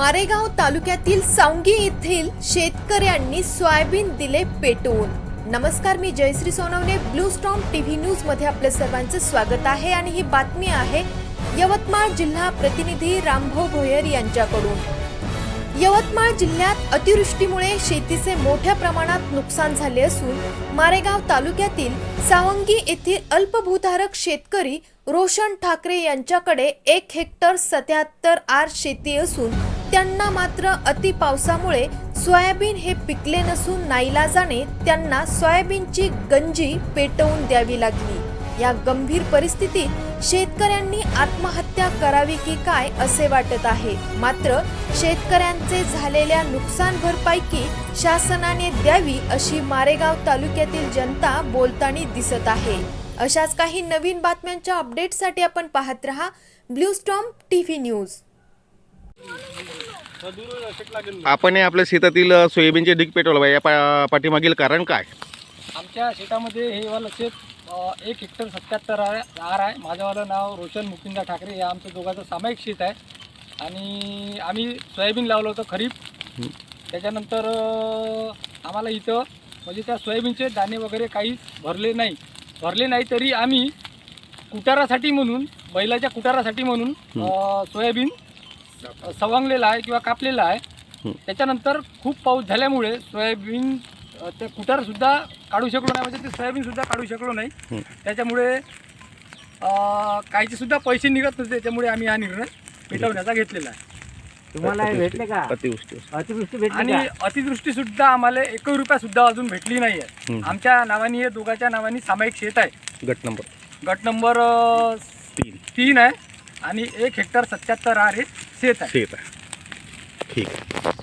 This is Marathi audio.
मारेगाव तालुक्यातील सावंगी येथील शेतकऱ्यांनी सोयाबीन दिले पेटवून. नमस्कार मी Jayashree Sonawane blue storm TV न्यूजमध्ये आपल्या सर्वांचं स्वागत आहे आणि ही बातमी आहे यवतमाळ जिल्हा प्रतिनिधी रामभाऊ भोयर यांच्याकडून. यवतमाळ जिल्ह्यात अतिवृष्टीमुळे शेतीचे मोठ्या प्रमाणात नुकसान झाले असून मारेगाव तालुक्यातील सावंगी येथील अल्पभूधारक शेतकरी रोशन ठाकरे यांच्याकडे एक हेक्टर सत्याहत्तर आर शेती असून त्यांना मात्र अति पावसामुळे सोयाबीन हे पिकले नसून नाईलाजाने त्यांना सोयाबीनची गंजी पेटवून द्यावी लागली. या गंभीर परिस्थितीत शेतकऱ्यांनी आत्महत्या करावी की काय असे वाटत आहे? मात्र शेतकऱ्यांचे झालेल्या नुकसान भरपाईकी शासनाने द्यावी अशी मारेगाव तालुक्यातील जनता बोलताना दिसत आहे. अशाच काही नवीन बातम्यांच्या अपडेटसाठी आपण पाहत रहा ब्लू स्टॉम टीव्ही न्यूज. आपण हे आपल्या शेतातील सोयाबीनचे ढीग पेटवलं पाहिजे. या पा पाठीमागील कारण काय? आमच्या शेतामध्ये हे वालं शेत एक हेक्टर सत्याहत्तर आहे आर आहे. माझंवालं नाव रोशन मुकुंदा ठाकरे. हे आमचं दोघांचं सामायिक शेत आहे. आणि आम्ही सोयाबीन लावलं होतं खरीप. त्याच्यानंतर आम्हाला इथं म्हणजे त्या सोयाबीनचे दाणे वगैरे काहीच भरले नाही. भरले नाही तरी आम्ही कुटारासाठी म्हणून बैलाच्या कुटारासाठी म्हणून सोयाबीन सवांगलेला आहे किंवा कापलेला आहे. त्याच्यानंतर खूप पाऊस झाल्यामुळे सोयाबीन ते कुटारसुद्धा काढू शकलो नाही. म्हणजे ते सोयाबीनसुद्धा काढू शकलो नाही. त्याच्यामुळे अ, काहीचे सुद्धा पैसे निघत नसते. त्याच्यामुळे आम्ही हा निर्णय पेटवण्याचा घेतलेला आहे. तुम्हाला भेटले का? अतिवृष्टी. अतिवृष्टी भेटली आणि का? अतिदृष्टी सुद्धा आम्हाला एकही रुपया सुद्धा अजून भेटली नाही आहे. हं. आमच्या नावाने हे दोघांच्या नावाने सामायिक शेत आहे. गट नंबर. गट नंबर तीन. तीन आहे. आणि एक हेक्टर सत्याहत्तर आर हे शेत आहे शेत आहे ठीक आहे